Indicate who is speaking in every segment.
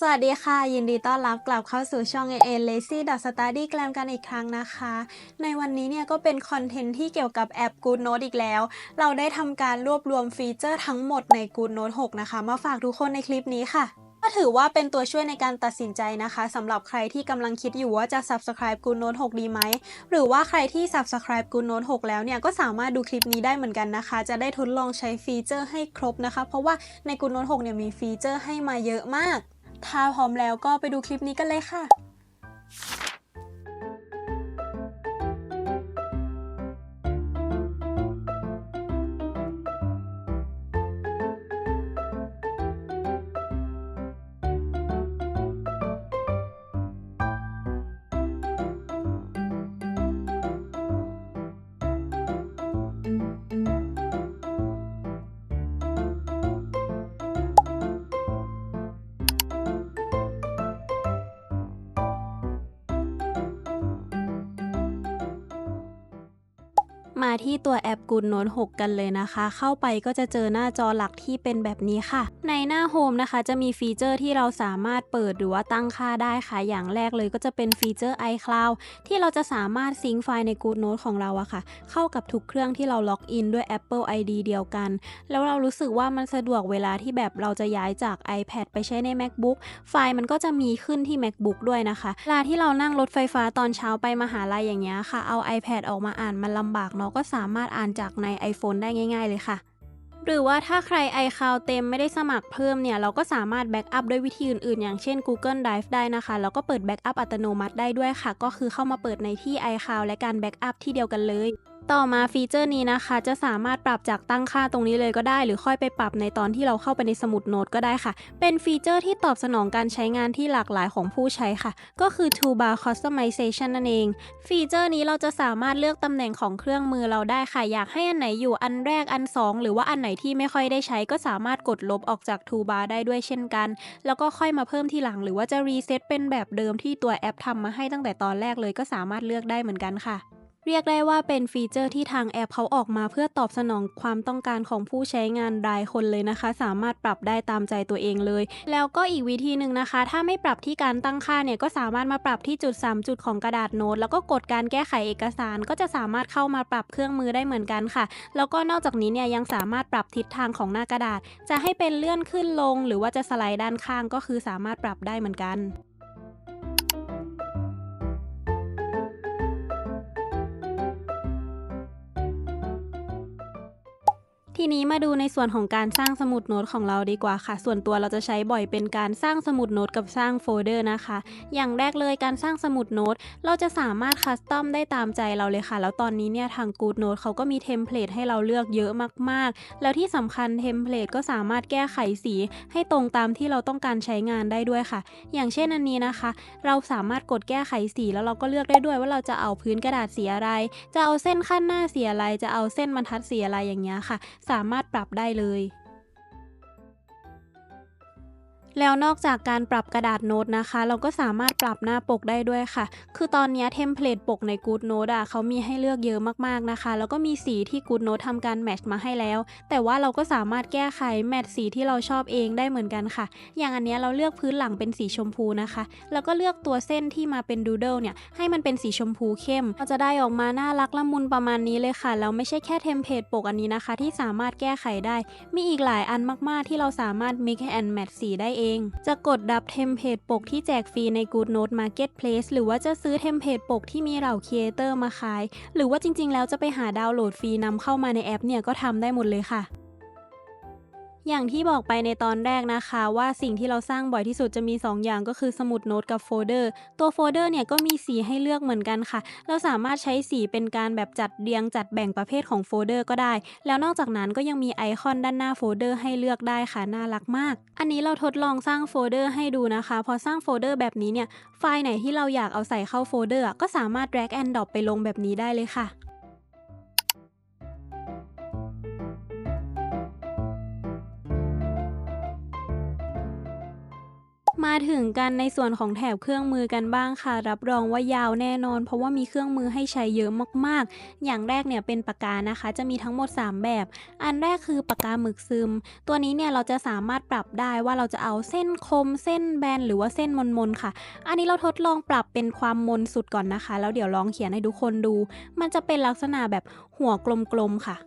Speaker 1: สวัสดีค่ะ ยินดีต้อนรับกลับเข้าสู่ช่อง a n Lazy Study Glam กันอีกครั้งนะคะ ในวันนี้เนี่ยก็เป็นคอนเทนต์ที่เกี่ยวกับแอป Good Note อีกแล้ว เราได้ทำการรวบรวมฟีเจอร์ทั้งหมดใน Good Note 6 นะคะ มาฝากทุกคนในคลิปนี้ค่ะก็ถือว่าเป็นตัวช่วยในการตัดสินใจนะคะสำหรับใครที่กำลังคิดอยู่ว่าจะ Subscribe Good Note 6ดีไหม หรือว่าใครที่ Subscribe Good Note 6แล้วเนี่ย ก็สามารถดูคลิปนี้ได้เหมือนกันนะคะ จะได้ทดลองใช้ฟีเจอร์ให้ครบนะคะ เพราะว่าใน Good Note 6เนี่ยมีฟีเจอร์ให้มาเยอะมาก ถ้าพร้อมแล้วก็ไปดูคลิปนี้กันเลยค่ะ ที่ตัวแอป Good Note 6 กันเลยนะคะ เข้าไปก็จะเจอหน้าจอหลักที่เป็นแบบนี้ค่ะในหน้าโฮมนะคะจะมีฟีเจอร์ที่เราสามารถเปิดหรือว่าตั้งค่าได้ค่ะ อย่างแรกเลยก็จะเป็นฟีเจอร์ iCloud ที่เราจะสามารถซิงค์ไฟล์ใน Good Note ของเราอะค่ะ เข้ากับทุกเครื่องที่เราล็อกอินด้วย Apple ID เดียวกัน แล้วเรารู้สึกว่ามันสะดวกเวลาที่แบบเราจะย้ายจาก iPad ไปใช้ใน MacBook ไฟล์มันก็จะมีขึ้นที่ MacBook ด้วยนะคะเวลาที่เรานั่งรถไฟฟ้าตอนเช้าไปมหาลัยอย่างเงี้ยค่ะ เอา iPad ออกมาอ่านมันลำบากเนาะก็สามารถอ่านจากใน iPhone ได้ง่าย ๆ เลยค่ะ หรือว่าถ้าใคร iCloud เต็มไม่ได้สมัครเพิ่มเนี่ย เราก็สามารถแบ็กอัพด้วยวิธีอื่นๆ อย่างเช่น Google Drive ได้นะคะ แล้วก็เปิดแบ็กอัพอัตโนมัติได้ด้วยค่ะ ก็คือเข้ามาเปิดในที่ iCloud และการแบ็กอัพที่เดียวกันเลย ต่อมาฟีเจอร์นี้นะคะ จะสามารถปรับจากตั้งค่าตรงนี้เลยก็ได้ หรือค่อยไปปรับในตอนที่เราเข้าไปในสมุดโน้ตก็ได้ค่ะ เป็นฟีเจอร์ที่ตอบสนองการใช้งานที่หลากหลายของผู้ใช้ค่ะ ก็คือ toolbar customization นั่นเอง ฟีเจอร์นี้เราจะสามารถเลือกตำแหน่งของเครื่องมือเราได้ค่ะ อยากให้อันไหนอยู่อันแรกอัน 2 หรือว่าอันไหนที่ไม่ค่อยได้ใช้ก็สามารถกดลบออกจาก toolbar ได้ด้วยเช่นกัน แล้วก็ค่อยมาเพิ่มทีหลัง หรือว่าจะรีเซ็ตเป็นแบบเดิมที่ตัวแอปทำมาให้ตั้งแต่ตอนแรกเลยก็สามารถเลือกได้เหมือนกันค่ะ เรียกได้ว่าเป็นฟีเจอร์ที่ทางแอปเขาออกมาเพื่อตอบสนองความต้องการของผู้ใช้งานรายคนเลยนะคะ สามารถปรับได้ตามใจตัวเองเลย แล้วก็อีกวิธีหนึ่งนะคะ ถ้าไม่ปรับที่การตั้งค่าเนี่ยก็สามารถมาปรับที่จุด 3 จุดของกระดาษโน้ตแล้วก็กดการแก้ไขเอกสาร ก็จะสามารถเข้ามาปรับเครื่องมือได้เหมือนกันค่ะ แล้วก็นอกจากนี้เนี่ยยังสามารถปรับทิศทางของหน้ากระดาษ จะให้เป็นเลื่อนขึ้นลง หรือว่าจะสไลด์ด้านข้างก็คือสามารถปรับได้เหมือนกัน ทีนี้มาดูในส่วนของการสร้างสมุดโน้ตของเราดีกว่าค่ะ ส่วนตัวเราจะใช้บ่อยเป็นการสร้างสมุดโน้ตกับสร้างโฟลเดอร์นะคะ อย่างแรกเลยการสร้างสมุดโน้ตเราจะสามารถคัสตอมได้ตามใจเราเลยค่ะ แล้วตอนนี้เนี่ยทาง Good Note เขาก็มีเทมเพลตให้เราเลือกเยอะมากๆ แล้วที่สำคัญเทมเพลตก็สามารถแก้ไขสีให้ตรงตามที่เราต้องการใช้งานได้ด้วยค่ะ อย่างเช่นอันนี้นะคะ เราสามารถกดแก้ไขสีแล้วเราก็เลือกได้ด้วยว่าเราจะเอาพื้นกระดาษสีอะไร จะเอาเส้นขั้นหน้าสีอะไร จะเอาเส้นบรรทัดสีอะไรอย่างเงี้ยค่ะสามารถปรับได้เลย แล้วนอกจากการปรับกระดาษโน้ตนะคะ เราก็สามารถปรับหน้าปกได้ด้วยค่ะ คือตอนนี้เทมเพลตปกใน Good Note อะเขามีให้เลือกเยอะมากๆนะคะ แล้วก็มีสีที่ Good Note ทำการแมทช์มาให้แล้ว แต่ว่าเราก็สามารถแก้ไขแมทสีที่เราชอบเองได้เหมือนกันค่ะ อย่างอันนี้เราเลือกพื้นหลังเป็นสีชมพูนะคะ แล้วก็เลือกตัวเส้นที่มาเป็นดูเดิลเนี่ยให้มันเป็นสีชมพูเข้มก็จะได้ออกมาน่ารักละมุนประมาณนี้เลยค่ะ แล้วไม่ใช่แค่เทมเพลตปกอันนี้นะคะ ที่สามารถแก้ไขได้ มีอีกหลายอันมากๆที่เราสามารถ mix and match สีได้เองจะกดดับเทมเพลตปกที่แจกฟรีใน Good Note Marketplace หรือว่าจะซื้อเทมเพลตปกที่มีเหล่าครีเอเตอร์มาขาย หรือว่าจริงๆ แล้วจะไปหาดาวน์โหลดฟรีนำเข้ามาในแอปเนี่ยก็ทำได้หมดเลยค่ะ อย่างที่บอกไปในตอนแรกนะคะว่าสิ่งที่เราสร้างบ่อยที่สุดจะมี 2 อย่างก็คือสมุดโน้ตกับโฟลเดอร์ ตัวโฟลเดอร์เนี่ยก็มีสีให้เลือกเหมือนกันค่ะ เราสามารถใช้สีเป็นการแบบจัดเรียงจัดแบ่งประเภทของโฟลเดอร์ก็ได้ แล้วนอกจากนั้นก็ยังมีไอคอนด้านหน้าโฟลเดอร์ให้เลือกได้ค่ะน่ารักมาก อันนี้เราทดลองสร้างโฟลเดอร์ให้ดูนะคะ พอสร้างโฟลเดอร์แบบนี้เนี่ยไฟล์ไหนที่เราอยากเอาใส่เข้าโฟลเดอร์ก็สามารถ drag and drop ไปลงแบบนี้ได้เลยค่ะ มาถึงกันในส่วนของแถบเครื่องมือกันบ้างค่ะ รับรองว่ายาวแน่นอน เพราะว่ามีเครื่องมือให้ใช้เยอะมากๆ อย่างแรกเนี่ยเป็นปากกานะคะ จะมีทั้งหมด 3 แบบ อันแรกคือปากกาหมึกซึม ตัวนี้เนี่ยเราจะสามารถปรับได้ว่าเราจะเอาเส้นคม เส้นแบนหรือว่าเส้นมนๆค่ะ อันนี้เราทดลองปรับเป็นความมนสุดก่อนนะคะ แล้วเดี๋ยวลองเขียนให้ทุกคนดู มันจะเป็นลักษณะแบบหัวกลมๆค่ะ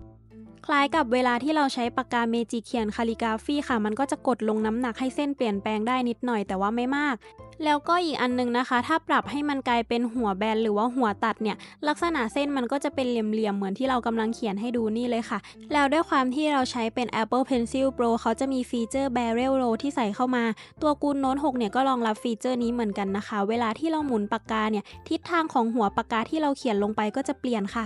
Speaker 1: คล้ายกับเวลาที่เราใช้ปากกาเมจิเขียนคาลิกราฟีค่ะ มันก็จะกดลงน้ำหนักให้เส้นเปลี่ยนแปลงได้นิดหน่อยแต่ว่าไม่มาก แล้วก็อีกอันนึงนะคะ ถ้าปรับให้มันกลายเป็นหัวแบนหรือว่าหัวตัดเนี่ย ลักษณะเส้นมันก็จะเป็นเหลี่ยมๆเหมือนที่เรากำลังเขียนให้ดูนี่เลยค่ะ แล้วด้วยความที่เราใช้เป็น Apple Pencil Pro เขาจะมีฟีเจอร์ Barrel Roll ที่ใส่เข้ามา ตัวกูนโน้ต6เนี่ยก็รองรับฟีเจอร์นี้เหมือนกันนะคะ เวลาที่เราหมุนปากกาเนี่ยทิศทางของหัวปากกาที่เราเขียนลงไปก็จะเปลี่ยนค่ะ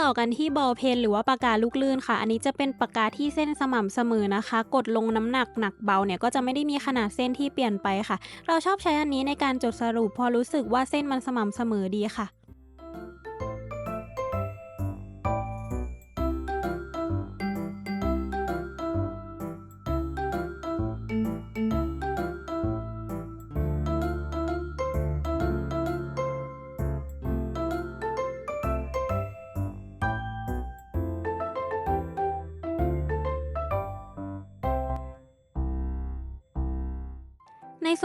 Speaker 1: ต่อกันที่บอลเพนหรือว่าปากกาลูกลื่นค่ะ อันนี้จะเป็นปากกาที่เส้นสม่ำเสมอนะคะ กดลงน้ำหนักหนักเบาเนี่ยก็จะไม่ได้มีขนาดเส้นที่เปลี่ยนไปค่ะ เราชอบใช้อันนี้ในการจดสรุปพอรู้สึกว่าเส้นมันสม่ำเสมอดีค่ะ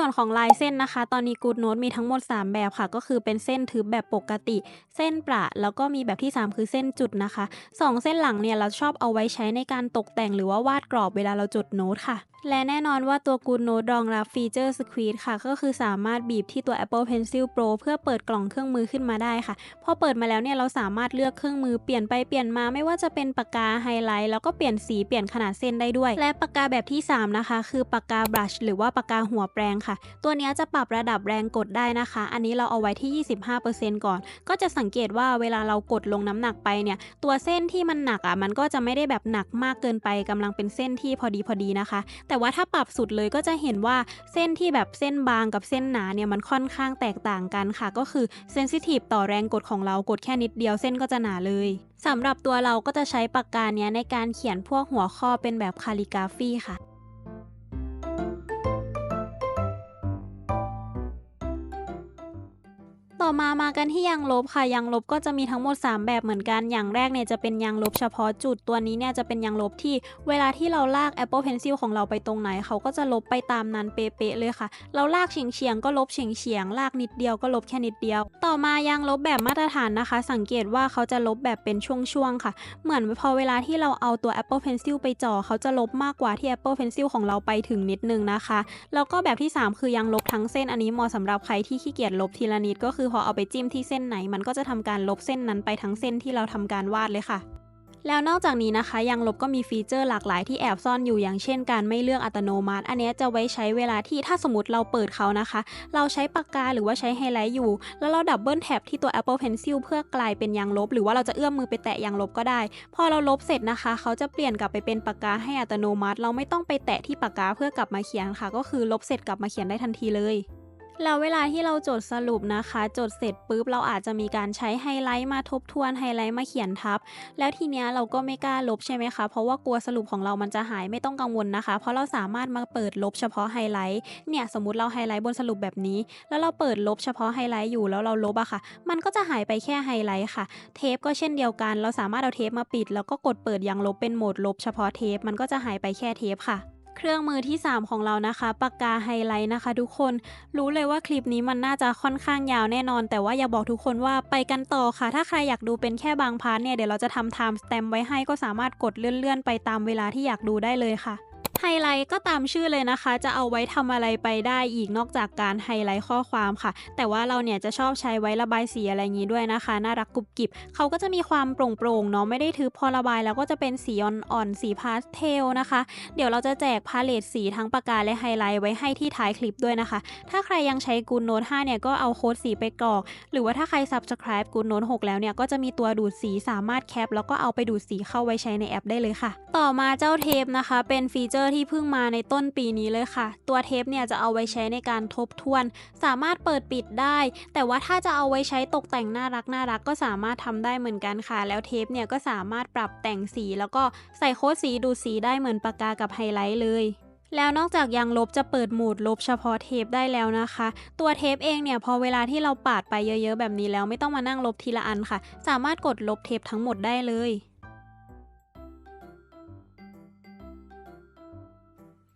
Speaker 1: ส่วนของลายเส้นนะคะ ตอนนี้กูดโน้ตมีทั้งหมด 3 แบบค่ะ ก็คือเป็นเส้นทึบแบบปกติ เส้นประแล้วก็มีแบบที่ 3 คือเส้นจุดนะคะ 2 เส้นหลังเนี่ยเราชอบเอาไว้ใช้ในการตกแต่งหรือว่าวาดกรอบเวลาเราจดโน้ตค่ะ และแน่นอนว่าตัว Good Note รองรับฟีเจอร์ Squeeze ค่ะ ก็คือสามารถบีบที่ตัว Apple Pencil Pro เพื่อเปิดกล่องเครื่องมือขึ้นมาได้ค่ะ พอเปิดมาแล้วเนี่ยเราสามารถเลือกเครื่องมือเปลี่ยนไปเปลี่ยนมาไม่ว่าจะเป็นปากกาไฮไลท์แล้วก็เปลี่ยนสีเปลี่ยนขนาดเส้นได้ด้วย และปากกาแบบที่ 3 นะคะ คือปากกาบลัชหรือว่าปากกาหัวแปรงค่ะ ตัวนี้จะปรับระดับแรงกดได้นะคะ อันนี้เราเอาไว้ที่ 25%ก่อน ก็จะสังเกตว่าเวลาเรากดลงน้ำหนักไปเนี่ยตัวเส้นที่มันหนักอะมันก็จะไม่ได้แบบหนักมากเกินไปกำลังเป็นเส้นที่พอดีพอดีนะคะแต่ว่าถ้าปรับสุดเลยก็จะเห็นว่าเส้นที่แบบเส้นบางกับเส้นหนาเนี่ยมันค่อนข้างแตกต่างกันค่ะ ก็คือเซนซิทีฟต่อแรงกดของเรากดแค่นิดเดียวเส้นก็จะหนาเลยสำหรับตัวเราก็จะใช้ปากกาเนี้ยในการเขียนพวกหัวข้อเป็นแบบคาลิกราฟีค่ะ ต่อมามากันที่ยางลบค่ะยางลบก็จะมีทั้งหมด 3 แบบเหมือนกันอย่างแรกเนี่ยจะเป็นยางลบเฉพาะจุดตัวนี้เนี่ยจะเป็นยางลบที่เวลาที่เราลาก Apple Pencil ของเราไปตรงไหน เขาก็จะลบไปตามนั้นเป๊ะๆเลยค่ะ เราลากเฉียงเฉียงๆก็ลบเฉียงเฉียงๆลากนิดเดียวก็ลบแค่นิดเดียว ต่อมายางลบแบบมาตรฐานนะคะ สังเกตว่าเขาจะลบแบบเป็นช่วงๆค่ะ เหมือนพอเวลาที่เราเอาตัว Apple Pencil ไปจ่อเขาจะลบมากกว่าที่ Apple Pencil ของเราไปถึงนิดนึงนะคะแล้วก็แบบที่ 3 คือยังลบทั้งเส้นอันนี้เหมาะสำหรับใครที่ขี้เกียจลบทีละนิดก็คือพอเอาไปจิ้มที่เส้นไหน มันก็จะทำการลบเส้นนั้นไปทั้งเส้นที่เราทำการวาดเลยค่ะ แล้วนอกจากนี้นะคะยังลบก็มีฟีเจอร์หลากหลายที่แอบซ่อนอยู่อย่างเช่น การไม่เลือกอัตโนมัติ อันนี้จะไว้ใช้เวลาที่ถ้าสมมติเราเปิดเขานะคะ เราใช้ปากกาหรือว่าใช้ไฮไลท์อยู่ แล้วเราดับเบิลแท็บที่ตัว Apple Pencil เพื่อกลายเป็นยางลบ หรือว่าเราจะเอื้อมมือไปแตะยางลบก็ได้ พอเราลบเสร็จนะคะ เขาจะเปลี่ยนกลับไปเป็นปากกาให้อัตโนมัติ เราไม่ต้องไปแตะที่ปากกาเพื่อกลับมาเขียนค่ะ ก็คือลบเสร็จกลับมาเขียนได้ทันทีเลย แล้วเวลาที่เราจดสรุปนะคะ จดเสร็จปุ๊บเราอาจจะมีการใช้ไฮไลท์มาทบทวนไฮไลท์มาเขียนทับ แล้วทีเนี้ยเราก็ไม่กล้าลบใช่ไหมคะ เพราะว่ากลัวสรุปของเรามันจะหายไม่ต้องกังวลนะคะ เพราะเราสามารถมาเปิดลบเฉพาะไฮไลท์เนี่ยสมมติเราไฮไลท์บนสรุปแบบนี้ แล้วเราเปิดลบเฉพาะไฮไลท์อยู่แล้วเราลบอะค่ะ มันก็จะหายไปแค่ไฮไลท์ค่ะ เทปก็เช่นเดียวกัน เราสามารถเอาเทปมาปิด แล้วก็กดเปิดยังลบเป็นโหมดลบเฉพาะเทปมันก็จะหายไปแค่เทปค่ะ เครื่องมือที่ 3 ของเรานะคะ ปากกาไฮไลท์นะคะ ทุกคนรู้เลยว่าคลิปนี้มันน่าจะค่อนข้างยาวแน่นอน แต่ว่าอย่าบอกทุกคนว่าไปกันต่อค่ะ ถ้าใครอยากดูเป็นแค่บางพาร์ทเนี่ยเดี๋ยวเราจะทำ time stamp ไว้ให้ก็สามารถกดเลื่อนๆ ไปตามเวลาที่อยากดูได้เลยค่ะ ไฮไลท์ก็ตามชื่อเลยนะคะ จะเอาไว้ทำอะไรไปได้อีกนอกจากการไฮไลท์ข้อความค่ะ แต่ว่าเราเนี่ยจะชอบใช้ไว้ระบายสีอะไรอย่างนี้ด้วยนะคะ น่ารักกรุบกริบเขาก็จะมีความโปร่งๆเนาะไม่ได้ทึบพอระบายแล้วก็จะเป็นสีอ่อนๆสีพาสเทลนะคะ เดี๋ยวเราจะแจกพาเลตสีทั้งปากกาและไฮไลท์ไว้ให้ที่ท้ายคลิปด้วยนะคะ ถ้าใครยังใช้ Good Note 5เนี่ยก็เอาโค้ดสีไปกรอก หรือว่าถ้าใคร subscribe Good Note 6แล้วเนี่ยก็จะมีตัวดูดสีสามารถแคปแล้วก็เอาไปดูดสีเข้าไว้ใช้ในแอปได้เลยค่ะ ต่อมาเจ้าเทปนะคะ เป็นฟีเจอร์ที่เพิ่งมาในต้นปีนี้เลยค่ะ ตัวเทปเนี่ยจะเอาไว้ใช้ในการทบทวน สามารถเปิดปิดได้ แต่ว่าถ้าจะเอาไว้ใช้ตกแต่งน่ารักน่ารักก็สามารถทำได้เหมือนกันค่ะ แล้วเทปเนี่ยก็สามารถปรับแต่งสี แล้วก็ใส่โค้ดสีดูสีได้เหมือนปากกากับไฮไลท์เลยแล้วนอกจากยางลบจะเปิดโหมดลบเฉพาะเทปได้แล้วนะคะ ตัวเทปเองเนี่ยพอเวลาที่เราปาดไปเยอะๆแบบนี้แล้วไม่ต้องมานั่งลบทีละอันค่ะ สามารถกดลบเทปทั้งหมดได้เลย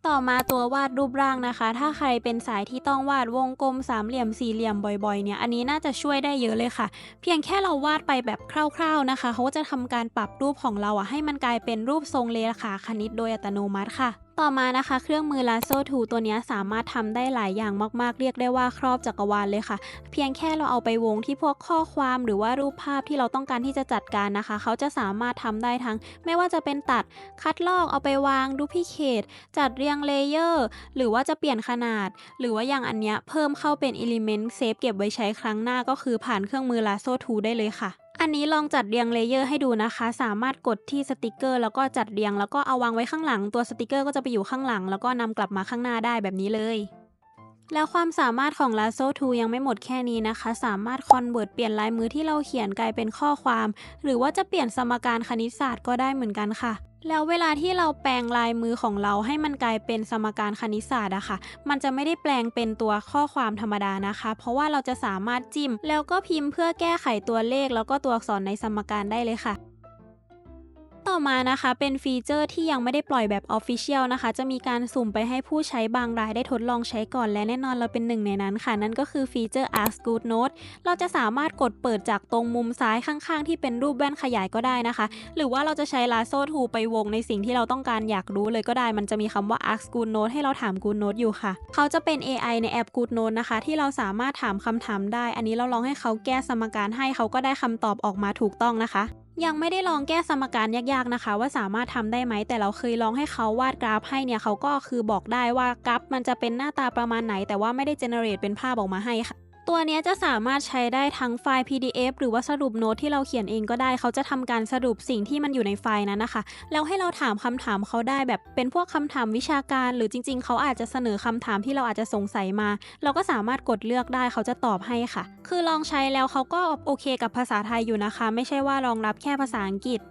Speaker 1: ต่อมาตัววาดรูปร่างนะคะ ถ้าใครเป็นสายที่ต้องวาดวงกลมสามเหลี่ยมสี่เหลี่ยมบ่อยๆเนี่ยอันนี้น่าจะช่วยได้เยอะเลยค่ะ เพียงแค่เราวาดไปแบบคร่าว ๆนะคะ เขาจะทำการปรับรูปของเราอะให้มันกลายเป็นรูปทรงเลขาคณิตโดยอัตโนมัติค่ะ ต่อมานะคะเครื่องมือ Lasso 2ตัวนี้สามารถทำได้หลายอย่างมาก ๆ เรียกได้ว่าครอบจักรวาลเลยค่ะ เพียงแค่เราเอาไปวงที่พวกข้อความหรือว่ารูปภาพที่เราต้องการที่จะจัดการนะคะ เขาจะสามารถทำได้ทั้ง ไม่ว่าจะเป็นตัดคัดลอกเอาไปวางดูพิเคตจัดเรียงเลเยอร์หรือว่าจะเปลี่ยนขนาด หรือว่าอย่างอันเนี้ยเพิ่มเข้าเป็น Element Save เก็บไว้ใช้ครั้งหน้าก็คือผ่านเครื่องมือ Lasso 2ได้เลยค่ะ อันนี้ลองจัดเรียงเลเยอร์ให้ดูนะคะ สามารถกดที่สติกเกอร์แล้วก็จัดเรียง แล้วก็เอาวางไว้ข้างหลัง ตัวสติกเกอร์ก็จะไปอยู่ข้างหลัง แล้วก็นำกลับมาข้างหน้าได้แบบนี้เลย แล้วความสามารถของ Lasso 2 ยังไม่หมดแค่นี้นะคะ สามารถคอนเวิร์ตเปลี่ยนลายมือที่เราเขียนกลายเป็นข้อความ หรือว่าจะเปลี่ยนสมการคณิตศาสตร์ก็ได้เหมือนกันค่ะ แล้วเวลาที่เราแปลงลายมือของเราให้มันกลายเป็นสมการคณิตศาสตร์อะค่ะ มันจะไม่ได้แปลงเป็นตัวข้อความธรรมดานะคะ เพราะว่าเราจะสามารถจิ้ม แล้วก็พิมพ์เพื่อแก้ไขตัวเลขแล้วก็ตัวอักษรในสมการได้เลยค่ะ ต่อมานะคะ เป็นฟีเจอร์ที่ยังไม่ได้ปล่อยแบบ Official นะคะ จะมีการสุ่มไปให้ผู้ใช้บางรายได้ทดลองใช้ก่อนและแน่นอนเราเป็นหนึ่งในนั้นค่ะ นั่นก็คือฟีเจอร์ Ask Good Note เราจะสามารถกดเปิดจากตรงมุมซ้ายข้างๆ ที่เป็นรูปแว่นขยายก็ได้นะคะ หรือว่าเราจะใช้ Lasso Tool ไปวงในสิ่งที่เราต้องการอยากรู้เลยก็ได้ มันจะมีคำว่า Ask Good Note ให้เราถาม Good Note อยู่ค่ะ เขาจะเป็น AI ในแอป Good Note นะคะ ที่เราสามารถถามคำถามได้ อันนี้เราลองให้เขาแก้สมการให้เขาก็ได้คำตอบออกมาถูกต้องนะคะ ยังไม่ได้ลองแก้สมการยากๆนะคะ ว่าสามารถทำได้ไหมแต่เราเคยลองให้เขาวาดกราฟให้เนี่ยเขาก็คือบอกได้ว่ากราฟมันจะเป็นหน้าตาประมาณไหน แต่ว่าไม่ได้เจเนเรตเป็นภาพออกมาให้ค่ะ ตัวนี้จะสามารถใช้ได้ทั้งไฟล์ PDF หรือว่าสรุปโน้ตที่เราเขียนเองก็ได้ เขาจะทำการสรุปสิ่งที่มันอยู่ในไฟล์นั้นนะคะ แล้วให้เราถามคำถามเขาได้แบบเป็นพวกคำถามวิชาการ หรือจริง ๆ เขาอาจจะเสนอคำถามที่เราอาจจะสงสัยมา เราก็สามารถกดเลือกได้เขาจะตอบให้ค่ะ คือลองใช้แล้วเขาก็โอเคกับภาษาไทยอยู่นะคะ ไม่ใช่ว่ารองรับแค่ภาษาอังกฤษ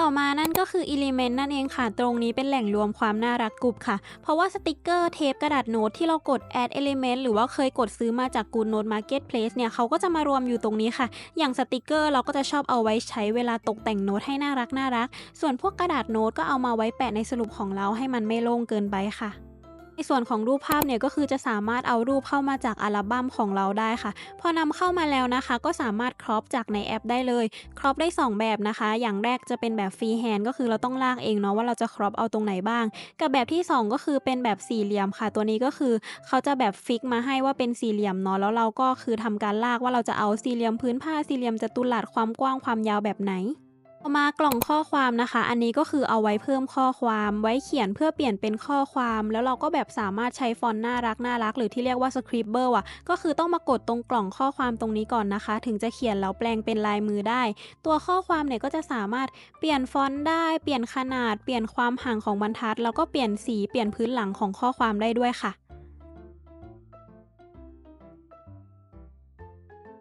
Speaker 1: ต่อมานั่นก็คือ Element นั่นเองค่ะ ตรงนี้เป็นแหล่งรวมความน่ารักกลุ่มค่ะ เพราะว่าสติกเกอร์เทปกระดาษโน้ตที่เรากด add element หรือว่าเคยกดซื้อมาจาก Good Note Marketplace เนี่ยเขาก็จะมารวมอยู่ตรงนี้ค่ะ อย่างสติกเกอร์เราก็จะชอบเอาไว้ใช้เวลาตกแต่งโน้ตให้น่ารักน่ารัก ส่วนพวกกระดาษโน้ตก็เอามาไว้แปะในสรุปของเราให้มันไม่โล่งเกินไปค่ะ ในส่วนของรูปภาพเนี่ยก็คือจะสามารถเอารูปเข้ามาจากอัลบั้มของเราได้ค่ะ พอนำเข้ามาแล้วนะคะ ก็สามารถครอปจากในแอปได้เลย ครอปได้ 2 แบบนะคะ อย่างแรกจะเป็นแบบฟรีแฮนด์ก็คือเราต้องลากเองเนาะว่าเราจะครอปเอาตรงไหนบ้าง กับแบบที่ 2 ก็คือเป็นแบบสี่เหลี่ยมค่ะ ตัวนี้ก็คือเขาจะแบบฟิกมาให้ว่าเป็นสี่เหลี่ยมเนาะแล้วเราก็คือทำการลากว่าเราจะเอาสี่เหลี่ยมพื้นผ้าสี่เหลี่ยมจัตุรัสความกว้างความยาวแบบไหน ต่อมากล่องข้อความนะคะ อันนี้ก็คือเอาไว้เพิ่มข้อความไว้เขียนเพื่อเปลี่ยนเป็นข้อความ แล้วเราก็แบบสามารถใช้ฟอนต์น่ารักน่ารักหรือที่เรียกว่าสคริปเบอร์อะก็คือต้องมากดตรงกล่องข้อความตรงนี้ก่อนนะคะ ถึงจะเขียนแล้วแปลงเป็นลายมือได้ ตัวข้อความเนี่ยก็จะสามารถเปลี่ยนฟอนต์ได้เปลี่ยนขนาด เปลี่ยนความห่างของบรรทัด แล้วก็เปลี่ยนสีเปลี่ยนพื้นหลังของข้อความได้ด้วยค่ะ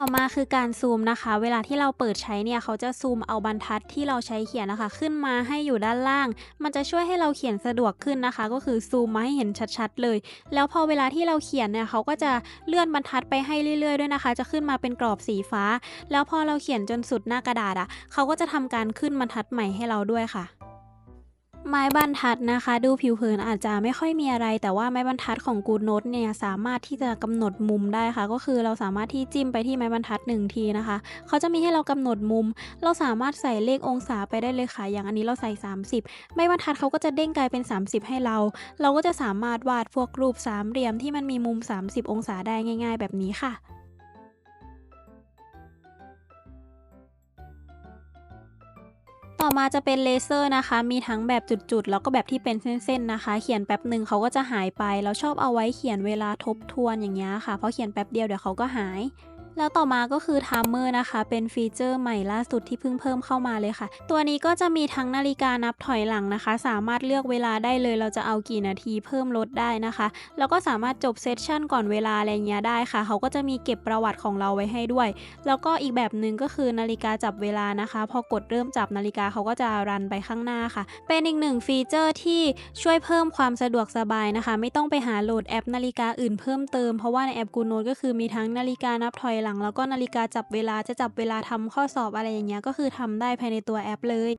Speaker 1: ต่อมาคือการซูมนะคะ เวลาที่เราเปิดใช้เนี่ยเขาจะซูมเอาบรรทัดที่เราใช้เขียนนะคะ ขึ้นมาให้อยู่ด้านล่าง มันจะช่วยให้เราเขียนสะดวกขึ้นนะคะ ก็คือซูมมาให้เห็นชัดๆเลย แล้วพอเวลาที่เราเขียนเนี่ยเขาก็จะเลื่อนบรรทัดไปให้เรื่อยๆด้วยนะคะ จะขึ้นมาเป็นกรอบสีฟ้า แล้วพอเราเขียนจนสุดหน้ากระดาษอะเขาก็จะทำการขึ้นบรรทัดใหม่ให้เราด้วยค่ะ ไม้บรรทัดนะคะ ดูผิวเผินอาจจะไม่ค่อยมีอะไร แต่ว่าไม้บรรทัดของ Good Note เนี่ยสามารถที่จะกำหนดมุมได้ค่ะ ก็คือเราสามารถที่จิ้มไปที่ไม้บรรทัดหนึ่งทีนะคะเขาจะมีให้เรากำหนดมุม เราสามารถใส่เลของศาไปได้เลยค่ะ อย่างอันนี้เราใส่ 30 ไม้บรรทัดเขาก็จะเด้งกลายเป็น 30 ให้เรา เราก็จะสามารถวาดพวกรูปสามเหลี่ยมที่มันมีมุม 30 องศาได้ง่าย ๆ แบบนี้ค่ะ ต่อมาจะเป็นเลเซอร์นะคะ มีทั้งแบบจุดๆ แล้วก็แบบที่เป็นเส้นๆนะคะ เขียนแป๊บหนึ่งเขาก็จะหายไปเราชอบเอาไว้เขียนเวลาทบทวนอย่างเงี้ยค่ะ เพราะเขียนแป๊บเดียวเดี๋ยวเขาก็หาย แล้วต่อมาก็คือ Timer นะคะ เป็นฟีเจอร์ใหม่ล่าสุดที่เพิ่งเพิ่มเข้ามาเลยค่ะ ตัวนี้ก็จะมีทั้งนาฬิกานับถอยหลังนะคะ สามารถเลือกเวลาได้เลย เราจะเอากี่นาทีเพิ่มลดได้นะคะ แล้วก็สามารถจบเซสชั่นก่อนเวลาอะไรเงี้ยได้ค่ะ เขาก็จะมีเก็บประวัติของเราไว้ให้ด้วย แล้วก็อีกแบบหนึ่งก็คือนาฬิกาจับเวลานะคะ พอกดเริ่มจับนาฬิกาเขาก็จะรันไปข้างหน้าค่ะ เป็นอีกหนึ่งฟีเจอร์ที่ช่วยเพิ่มความสะดวกสบายนะคะ ไม่ต้องไปหาโหลดแอปนาฬิกาอื่นเพิ่มเติม เพราะว่าในแอปกูโนก็คือมีทั้งนาฬิกานับถอยหลัง แล้วก็นาฬิกาจับเวลาจะจับเวลาทำข้อสอบอะไรอย่างเงี้ยก็คือทำได้ภายในตัวแอปเลย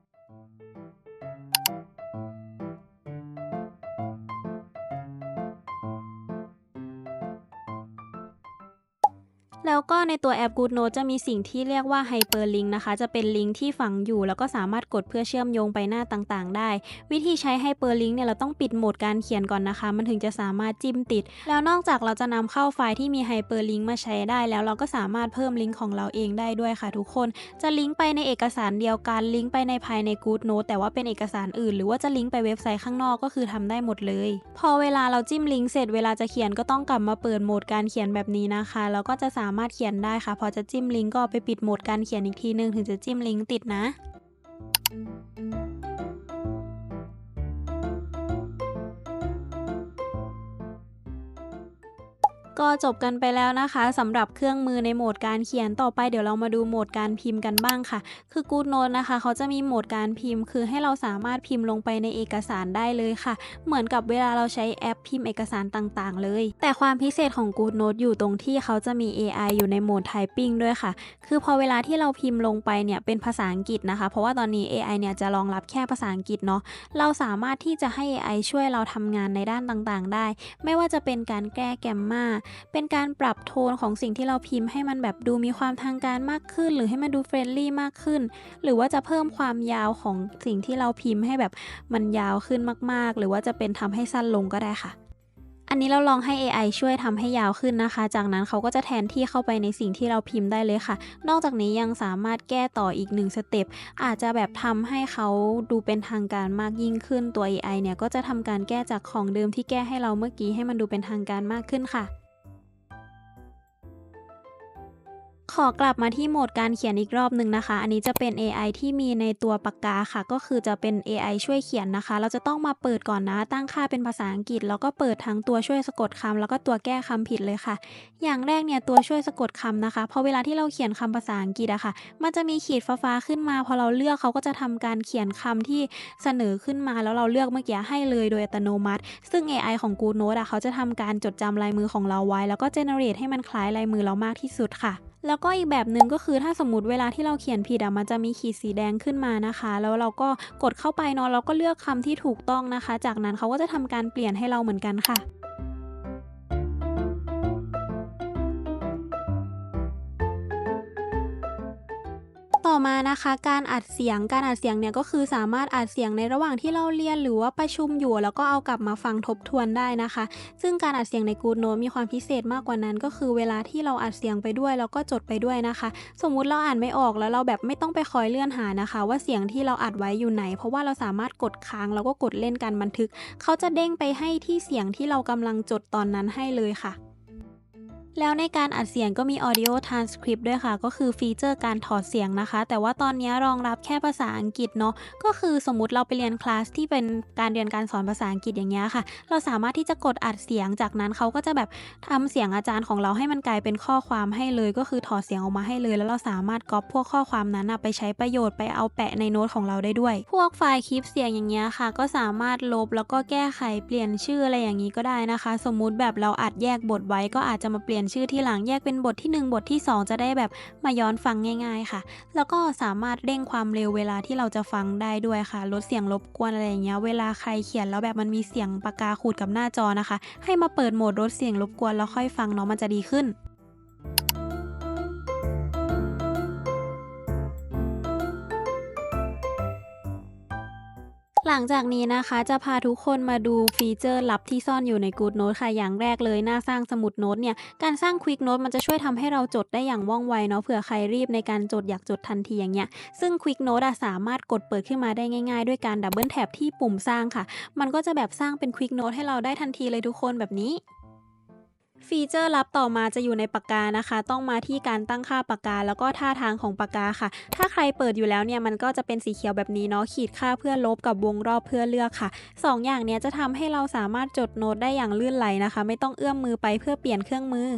Speaker 1: แล้วก็ในตัวแอป Good Note จะมีสิ่งที่เรียกว่า Hyperlink นะคะ จะเป็นลิงก์ที่ฝังอยู่ แล้วก็สามารถกดเพื่อเชื่อมโยงไปหน้าต่างๆ ได้ วิธีใช้ Hyperlink เนี่ยเราต้องปิดโหมดการเขียนก่อนนะคะ มันถึงจะสามารถจิ้มติด แล้วนอกจากเราจะนำเข้าไฟล์ที่มี Hyperlink มาใช้ได้ แล้วเราก็สามารถเพิ่มลิงก์ของเราเองได้ด้วยค่ะทุกคน จะลิงก์ไปในเอกสารเดียวกัน ลิงก์ไปในภายใน Good Note แต่ว่าเป็นเอกสารอื่น หรือว่าจะลิงก์ไปเว็บไซต์ข้างนอกก็คือทำได้หมดเลย พอเวลาเราจิ้มลิงก์เสร็จเวลาจะเขียนก็ต้องกลับมาเปิดโหมดการเขียนแบบนี้นะคะแล้วก็จะสามามารถเขียนได้ค่ะ พอจะจิ้มลิงก์ก็ไปปิดโหมดการเขียนอีกทีนึงถึงจะจิ้มลิงก์ติดนะ ก็จบกันไปแล้วนะคะสำหรับเครื่องมือในโหมดการเขียนต่อไปเดี๋ยวเรามาดูโหมดการพิมพ์กันบ้างค่ะ คือ Good Note นะคะ เขาจะมีโหมดการพิมพ์ คือให้เราสามารถพิมพ์ลงไปในเอกสารได้เลยค่ะ เหมือนกับเวลาเราใช้แอปพิมพ์เอกสารต่างๆ เลย แต่ความพิเศษของ Good Note อยู่ตรงที่เขาจะมี AI อยู่ในโหมด Typing ด้วยค่ะ คือพอเวลาที่เราพิมพ์ลงไปเนี่ยเป็นภาษาอังกฤษนะคะ เพราะว่าตอนนี้ AI เนี่ยจะรองรับแค่ภาษาอังกฤษเนาะเราสามารถที่จะให้ AI ช่วยเราทำงานในด้านต่างๆ ได้ ไม่ว่าจะเป็นการแก้แกมมาเป็นการปรับโทนของสิ่งที่เราพิมพ์ให้มันแบบดูมีความทางการมากขึ้น หรือให้มันดูเฟรนลี่มากขึ้น หรือว่าจะเพิ่มความยาวของสิ่งที่เราพิมพ์ให้แบบมันยาวขึ้นมากๆ หรือว่าจะเป็นทำให้สั้นลงก็ได้ค่ะอันนี้เราลองให้ AI ช่วยทำให้ยาวขึ้นนะคะ จากนั้นเขาก็จะแทนที่เข้าไปในสิ่งที่เราพิมพ์ได้เลยค่ะ นอกจากนี้ยังสามารถแก้ต่ออีกหนึ่งสเต็ป อาจจะแบบทำให้เขาดูเป็นทางการมากยิ่งขึ้น ตัว AI เนี่ยก็จะทำการแก้จากของเดิมที่แก้ให้เราเมื่อกี้ให้มันดูเป็นทางการมากขึ้นค่ะ ขอกลับมาที่โหมดการเขียนอีกรอบหนึ่งนะคะ อันนี้จะเป็น AI ที่มีในตัวปากกาค่ะ ก็คือจะเป็น AI ช่วยเขียนนะคะ เราจะต้องมาเปิดก่อนนะ ตั้งค่าเป็นภาษาอังกฤษ แล้วก็เปิดทั้งตัวช่วยสะกดคำแล้วก็ตัวแก้คำผิดเลยค่ะ อย่างแรกเนี่ยตัวช่วยสะกดคำนะคะ พอเวลาที่เราเขียนคำภาษาอังกฤษอะค่ะ มันจะมีขีดฟ้าๆขึ้นมา พอเราเลือกเขาก็จะทำการเขียนคำที่เสนอขึ้นมา แล้วเราเลือกเมื่อกี้ให้เลยโดยอัตโนมัติ ซึ่ง AI ของ Good Note อะเขาจะทำการจดจำลายมือของเราไว้ แล้วก็ generate ให้มันคล้ายลายมือเรามากที่สุดค่ะ แล้วก็อีกแบบหนึ่งก็คือถ้าสมมติเวลาที่เราเขียนผิดอะมันจะมีขีดสีแดงขึ้นมานะคะ แล้วเราก็กดเข้าไปเนาะเราก็เลือกคำที่ถูกต้องนะคะ จากนั้นเขาก็จะทำการเปลี่ยนให้เราเหมือนกันค่ะ ต่อมานะคะ การอัดเสียงการอัดเสียงเนี่ยก็คือสามารถอัดเสียงในระหว่างที่เราเรียนหรือว่าประชุมอยู่ แล้วก็เอากลับมาฟังทบทวนได้นะคะ ซึ่งการอัดเสียงใน Good Note มีความพิเศษมากกว่านั้น ก็คือเวลาที่เราอัดเสียงไปด้วยแล้วก็จดไปด้วยนะคะ สมมุติเราอ่านไม่ออกแล้วเราแบบไม่ต้องไปคอยเลื่อนหานะคะ ว่าเสียงที่เราอัดไว้อยู่ไหน เพราะว่าเราสามารถกดค้างแล้วก็กดเล่นการบันทึก เขาจะเด้งไปให้ที่เสียงที่เรากำลังจดตอนนั้นให้เลยค่ะ แล้วในการอัดเสียงก็มี audio transcript ด้วยค่ะ ก็คือฟีเจอร์การถอดเสียงนะคะ แต่ว่าตอนนี้รองรับแค่ภาษาอังกฤษเนาะก็คือสมมติเราไปเรียนคลาสที่เป็นการเรียนการสอนภาษาอังกฤษอย่างเงี้ยค่ะ เราสามารถที่จะกดอัดเสียงจากนั้นเขาก็จะแบบทำเสียงอาจารย์ของเราให้มันกลายเป็นข้อความให้เลย ก็คือถอดเสียงออกมาให้เลย แล้วเราสามารถก๊อปพวกข้อความนั้นไปใช้ประโยชน์ไปเอาแปะในโน้ตของเราได้ด้วย พวกไฟล์คลิปเสียงอย่างเงี้ยค่ะ ก็สามารถลบแล้วก็แก้ไขเปลี่ยนชื่ออะไรอย่างนี้ก็ได้นะคะ สมมุติแบบเราอัดแยกบทไว้ก็อาจจะมาเปลี่ยนชื่อที่หลังแยกเป็นบทที่ 1 บทที่ 2 จะได้แบบมาย้อนฟังง่าย ๆค่ะ แล้วก็สามารถเร่งความเร็วเวลาที่เราจะฟังได้ด้วยค่ะ ลดเสียงรบกวนอะไรอย่างเงี้ย เวลาใครเขียนแล้วแบบมันมีเสียงปากกาขูดกับหน้าจอนะคะ ให้มาเปิดโหมดลดเสียงรบกวนแล้วค่อยฟังเนาะมันจะดีขึ้น หลังจากนี้นะคะจะพาทุกคนมาดูฟีเจอร์ลับที่ซ่อนอยู่ใน Good Note ค่ะอย่างแรกเลยหน้าสร้างสมุดโน้ตเนี่ยการสร้าง Quick Note มันจะช่วยทำให้เราจดได้อย่างว่องไวเนาะเผื่อใครรีบในการจดอยากจดทันทีอย่างเงี้ยซึ่ง Quick Note อะสามารถกดเปิดขึ้นมาได้ง่าย ๆ ด้วยการดับเบิลแท็บที่ปุ่มสร้างค่ะ มันก็จะแบบสร้างเป็น Quick Note ให้เราได้ทันทีเลยทุกคนแบบนี้ ฟีเจอร์ลับต่อมาจะอยู่ในปากกานะคะ ต้องมาที่การตั้งค่าปากกา แล้วก็ท่าทางของปากกาค่ะ ถ้าใครเปิดอยู่แล้วเนี่ยมันก็จะเป็นสีเขียวแบบนี้เนาะขีดค่าเพื่อลบกับวงรอบเพื่อเลือกค่ะสองอย่างเนี้ยจะทำให้เราสามารถจดโน้ตได้อย่างลื่นไหลนะคะ ไม่ต้องเอื้อมมือไปเพื่อเปลี่ยนเครื่องมือ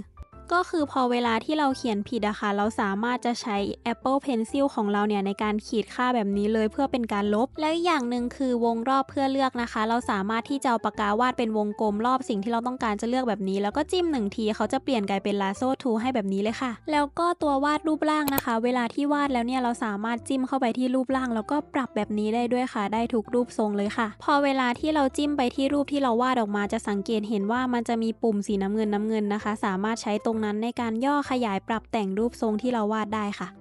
Speaker 1: ก็คือพอเวลาที่เราเขียนผิดอะค่ะ เราสามารถจะใช้ Apple Pencil ของเราเนี่ยในการขีดค่าแบบนี้เลยเพื่อเป็นการลบ และอีกอย่างหนึ่งคือวงรอบเพื่อเลือกนะคะ เราสามารถที่จะเอาปากกาวาดเป็นวงกลมรอบสิ่งที่เราต้องการจะเลือกแบบนี้ แล้วก็จิ้มหนึ่งทีเขาจะเปลี่ยนกลายเป็นลาโซ่ทูให้แบบนี้เลยค่ะ แล้วก็ตัววาดรูปร่างนะคะ เวลาที่วาดแล้วเนี่ยเราสามารถจิ้มเข้าไปที่รูปร่าง แล้วก็ปรับแบบนี้ได้ด้วยค่ะ ได้ทุกรูปทรงเลยค่ะ พอเวลาที่เราจิ้มไปที่รูปที่เราวาดออกมาจะสังเกตเห็นว่ามันจะมีปุ่มสีน้ำเงินน้ำเงินนะคะ สามารถใช้ตรงนั้นในการย่อขยายปรับแต่งรูปทรงที่เราวาดได้ค่ะ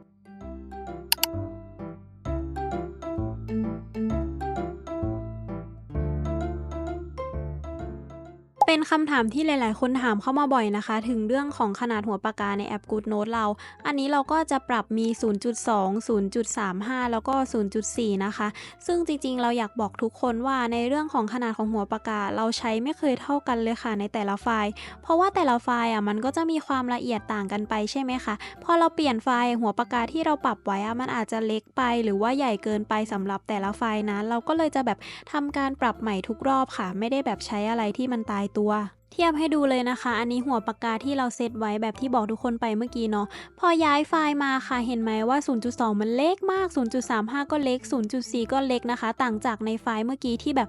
Speaker 1: เป็นคำถามที่หลาย ๆ คนถามเข้ามาบ่อยนะคะ ถึงเรื่องของขนาดหัวปากกาในแอป GoodNote เรา อันนี้เราก็จะปรับมี 0.2 0.35 แล้วก็ 0.4 นะคะ ซึ่งจริง ๆ เราอยากบอกทุกคนว่าในเรื่องของขนาดของหัวปากกา เราใช้ไม่เคยเท่ากันเลยค่ะในแต่ละไฟล์ เพราะว่าแต่ละไฟล์อะมันก็จะมีความละเอียดต่างกันไปใช่ไหมคะ พอเราเปลี่ยนไฟล์หัวปากกาที่เราปรับไว้อะมันอาจจะเล็กไป หรือว่าใหญ่เกินไปสำหรับแต่ละไฟล์นะเราก็เลยจะแบบทำการปรับใหม่ทุกรอบค่ะ ไม่ได้แบบใช้อะไรที่มันตายตัวเทียบให้ดูเลยนะคะ อันนี้หัวปากกาที่เราเซตไว้แบบที่บอกทุกคนไปเมื่อกี้เนาะ พอย้ายไฟล์มาค่ะ เห็นไหมว่า 0.2 มันเล็กมาก 0.35 ก็เล็ก 0.4 ก็เล็กนะคะ ต่างจากในไฟล์เมื่อกี้ที่แบบ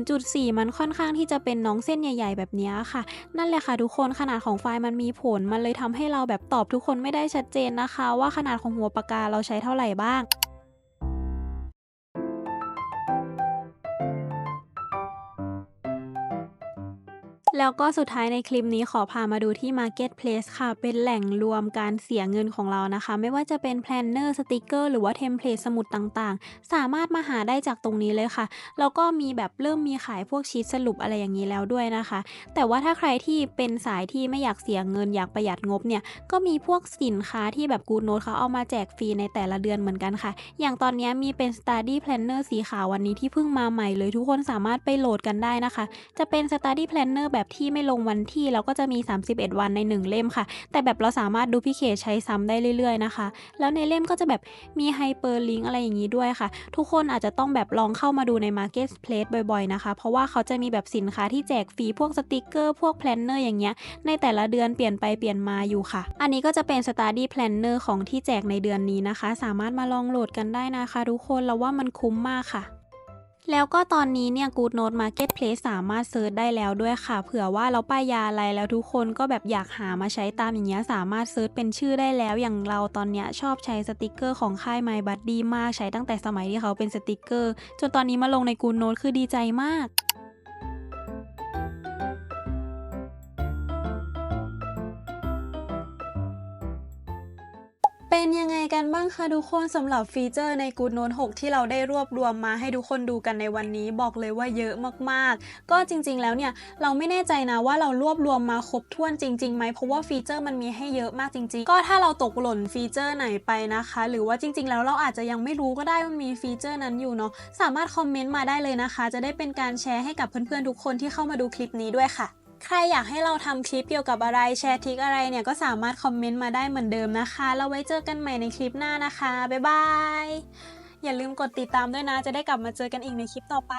Speaker 1: 0.4 มันค่อนข้างที่จะเป็นน้องเส้นใหญ่ ๆ แบบนี้ค่ะ นั่นแหละค่ะทุกคน ขนาดของไฟล์มันมีผล มันเลยทำให้เราแบบตอบทุกคนไม่ได้ชัดเจนนะคะ ว่าขนาดของหัวปากกาเราใช้เท่าไหร่บ้าง แล้วก็สุดท้ายในคลิปนี้ขอพามาดูที่ Marketplace ค่ะ เป็นแหล่งรวมการเสียเงินของเรานะคะ ไม่ว่าจะเป็นแพลนเนอร์สติกเกอร์หรือว่าเทมเพลตสมุดต่างๆ สามารถมาหาได้จากตรงนี้เลยค่ะ แล้วก็มีแบบเริ่มมีขายพวกชีตสรุปอะไรอย่างนี้แล้วด้วยนะคะ แต่ว่าถ้าใครที่เป็นสายที่ไม่อยากเสียเงินอยากประหยัดงบเนี่ย ก็มีพวกสินค้าที่แบบ Good Note เขาเอามาแจกฟรีในแต่ละเดือนเหมือนกันค่ะ อย่างตอนนี้มีเป็น Study Planner สีขาววันนี้ที่เพิ่งมาใหม่เลยทุกคนสามารถไปโหลดกันได้นะคะ จะเป็น Study Planner แบบที่ไม่ลงวันที่แล้วก็จะมี 31 วันใน 1 เล่มค่ะ แต่แบบเราสามารถดูพิเคใช้ซ้ำได้เรื่อยๆนะคะ แล้วในเล่มก็จะแบบมีไฮเปอร์ลิงก์อะไรอย่างนี้ด้วยค่ะ ทุกคนอาจจะต้องแบบลองเข้ามาดูใน Marketplace บ่อยๆนะคะ เพราะว่าเขาจะมีแบบสินค้าที่แจกฟรีพวกสติกเกอร์พวกแพลนเนอร์อย่างเงี้ยในแต่ละเดือนเปลี่ยนไปเปลี่ยนมาอยู่ค่ะ อันนี้ก็จะเป็น Study Planner ของที่แจกในเดือนนี้นะคะ สามารถมาลองโหลดกันได้นะคะ ทุกคนเราว่ามันคุ้มมากค่ะ แล้วก็ตอนนี้เนี่ย Good Note Marketplace สามารถเซิร์ชได้แล้วด้วยค่ะ เผื่อว่าเราป้ายยาอะไรแล้วทุกคนก็แบบอยากหามาใช้ตามอย่างเงี้ยสามารถเซิร์ชเป็นชื่อได้แล้ว อย่างเราตอนเนี้ยชอบใช้สติกเกอร์ของค่าย My Buddy มากใช้ตั้งแต่สมัยที่เขาเป็นสติกเกอร์ จนตอนนี้มาลงใน Good Note คือดีใจมาก เป็นยังไงกันบ้างคะทุกคนสำหรับฟีเจอร์ใน Good Note 6 ที่เราได้รวบรวมมาให้ทุกคนดูกันในวันนี้บอกเลยว่าเยอะมากๆ ก็จริงๆแล้วเนี่ยเราไม่แน่ใจนะว่าเรารวบรวมมาครบถ้วนจริงๆไหมเพราะว่าฟีเจอร์มันมีให้เยอะมากจริง ๆ ก็ถ้าเราตกหล่นฟีเจอร์ไหนไปนะคะ หรือว่าจริง ๆ แล้วเราอาจจะยังไม่รู้ก็ได้ว่ามีฟีเจอร์นั้นอยู่เนาะสามารถคอมเมนต์มาได้เลยนะคะ จะได้เป็นการแชร์ให้กับเพื่อนๆทุกคนที่เข้ามาดูคลิปนี้ด้วยค่ะ ใครอยากให้เราทำคลิปเกี่ยวกับอะไรแชร์ทิคอะไรเนี่ยก็สามารถคอมเมนต์มาได้เหมือนเดิมนะคะ แล้วไว้เจอกันใหม่ในคลิปหน้านะคะ บ๊ายบาย อย่าลืมกดติดตามด้วยนะ จะได้กลับมาเจอกันอีกในคลิปต่อไป